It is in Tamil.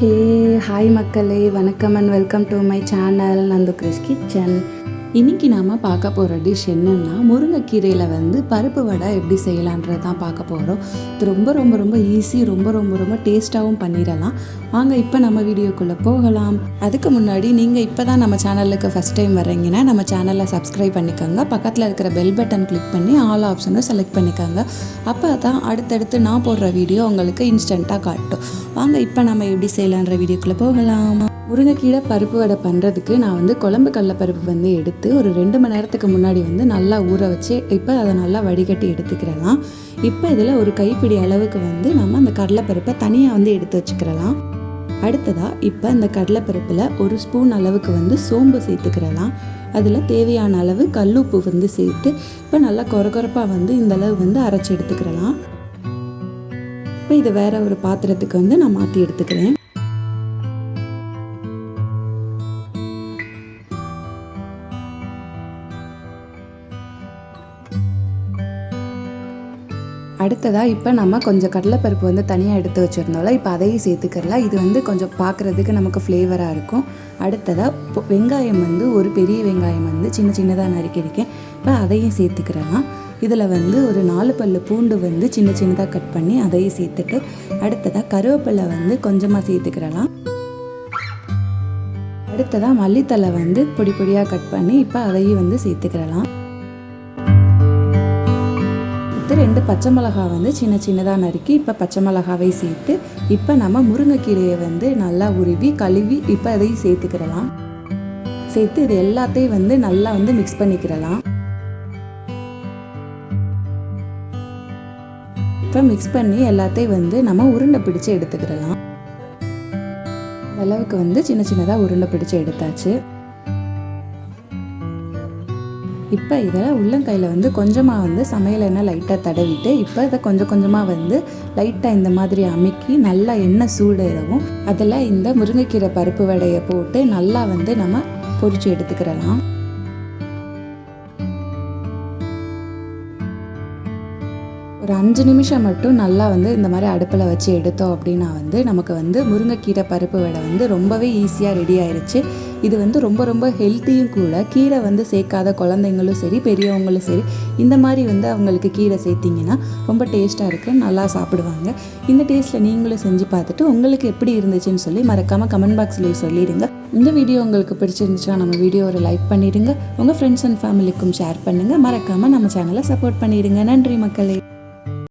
ஹே ஹாய் மக்களே வணக்கம் and welcome to my channel Nandhu Chris kitchen. இன்னைக்கு நாம் பார்க்க போகிற டிஷ் என்னென்னா முருங்கைக்கீரையில் வந்து பருப்பு வடை எப்படி செய்யலான்றது தான் பார்க்க போகிறோம் இது ரொம்ப ரொம்ப ரொம்ப ஈஸி ரொம்ப ரொம்ப ரொம்ப டேஸ்ட்டாகவும் பண்ணிடலாம். வாங்க இப்போ நம்ம வீடியோக்குள்ளே போகலாம். அதுக்கு முன்னாடி நீங்கள் இப்போ தான் நம்ம சேனலுக்கு ஃபஸ்ட் டைம் வர்றீங்கன்னா நம்ம சேனலை சப்ஸ்கிரைப் பண்ணிக்கோங்க. பக்கத்தில் இருக்கிற பெல் பட்டன் கிளிக் பண்ணி ஆல் ஆப்ஷனும் செலக்ட் பண்ணிக்கோங்க. அப்போ தான் அடுத்தடுத்து நான் போடுற வீடியோ உங்களுக்கு இன்ஸ்டண்ட்டாக காட்டும். வாங்க இப்போ நம்ம எப்படி செய்யலான்ற வீடியோக்குள்ளே போகலாம். முருங்கைக்கீரை பருப்பு வடை பண்ணுறதுக்கு நான் வந்து குழம்பு கடலப்பருப்பு வந்து எடுத்து ஒரு ரெண்டு மணி நேரத்துக்கு முன்னாடி வந்து நல்லா ஊற வச்சு இப்போ அதை நல்லா வடிகட்டி எடுத்துக்கிறலாம். இப்போ இதில் ஒரு கைப்பிடி அளவுக்கு வந்து நம்ம அந்த கடலைப்பருப்பை தனியாக வந்து எடுத்து வச்சுக்கிறலாம். அடுத்ததாக இப்போ இந்த கடலைப்பருப்பில் ஒரு ஸ்பூன் அளவுக்கு வந்து சோம்பு சேர்த்துக்கிறலாம். அதில் தேவையான அளவு கல்லுப்பு வந்து சேர்த்து இப்போ நல்லா கொரகொரப்பாக வந்து இந்த அளவு வந்து அரைச்சி எடுத்துக்கிறலாம். இப்போ இதை வேற ஒரு பாத்திரத்துக்கு வந்து நான் மாற்றி எடுத்துக்கிறேன். அடுத்ததாக இப்போ நம்ம கொஞ்சம் கடலைப்பருப்பு வந்து தனியாக எடுத்து வச்சுருந்தோம்ல இப்போ அதையும் சேர்த்துக்கிறலாம் இது வந்து கொஞ்சம் பார்க்குறதுக்கு நமக்கு ஃப்ளேவராக இருக்கும். அடுத்ததாக வெங்காயம் வந்து ஒரு பெரிய வெங்காயம் வந்து சின்ன சின்னதாக நறுக்கியிருக்கேன் இப்போ அதையும் சேர்த்துக்கிறலாம் இதில் வந்து ஒரு நாலு பல்லு பூண்டு வந்து சின்ன சின்னதாக கட் பண்ணி அதையும் சேர்த்துட்டு அடுத்ததாக கருவேப்பிலை வந்து கொஞ்சமாக சேர்த்துக்கிறலாம் அடுத்ததாக மல்லித்தலை வந்து பொடி பொடியாக கட் பண்ணி இப்போ அதையும் வந்து சேர்த்துக்கிறலாம் ரெண்டு பச்சை மிளகாய் வந்து சின்ன சின்னதாக நறுக்கி இப்போ பச்சை மிளகாவை சேர்த்து இப்போ நம்ம முருங்கைக்கீரையை வந்து நல்லா உருவி கழுவி இப்போ அதையும் சேர்த்துக்கிடலாம். சேர்த்து இது எல்லாத்தையும் வந்து நல்லா வந்து மிக்ஸ் பண்ணிக்கிறலாம் இப்போ மிக்ஸ் பண்ணி எல்லாத்தையும் வந்து நம்ம உருண்டை பிடிச்சு எடுத்துக்கிடலாம். அளவுக்கு வந்து சின்ன சின்னதாக உருண்டை பிடிச்சு எடுத்தாச்சு. இப்போ இதில் உள்ளங்கையில் வந்து கொஞ்சமாக வந்து சமையல் எண்ணெய் லைட்டாக தடவிட்டு இப்போ இதை கொஞ்சம் கொஞ்சமாக வந்து லைட்டாக இந்த மாதிரி அமைக்கி நல்லா எண்ணெய் சூடிடவும் அதில் இந்த முருங்கைக்கீரை பருப்பு வடையை போட்டு நல்லா வந்து நம்ம பொரிச்சு எடுத்துக்கிறலாம். ஒரு அஞ்சு நிமிஷம் மட்டும் நல்லா வந்து இந்த மாதிரி அடுப்பில் வச்சு எடுத்தோம் அப்படின்னா வந்து நமக்கு வந்து முருங்கைக்கீரை பருப்பு வடை வந்து ரொம்பவே ஈஸியாக ரெடி ஆயிடுச்சு இது வந்து ரொம்ப ரொம்ப ஹெல்த்தியும் கூட. கீரை வந்து சேர்க்காத குழந்தைங்களும் சரி பெரியவங்களும் சரி இந்த மாதிரி வந்து அவங்களுக்கு கீரை சேர்த்திங்கன்னா ரொம்ப டேஸ்ட்டாக இருக்குது நல்லா சாப்பிடுவாங்க. இந்த டேஸ்ட்டில் நீங்களும் செஞ்சு பார்த்துட்டு உங்களுக்கு எப்படி இருந்துச்சுன்னு சொல்லி மறக்காமல் கமெண்ட் பாக்ஸ்லேயே சொல்லிடுங்க. இந்த வீடியோ உங்களுக்கு பிடிச்சிருந்துச்சுன்னா நம்ம வீடியோ ஒரு லைக் பண்ணிடுங்க உங்கள் ஃப்ரெண்ட்ஸ் அண்ட் ஃபேமிலிக்கும் ஷேர் பண்ணுங்கள் மறக்காமல் நம்ம சேனலை சப்போர்ட் பண்ணிடுங்க. நன்றி மக்களே.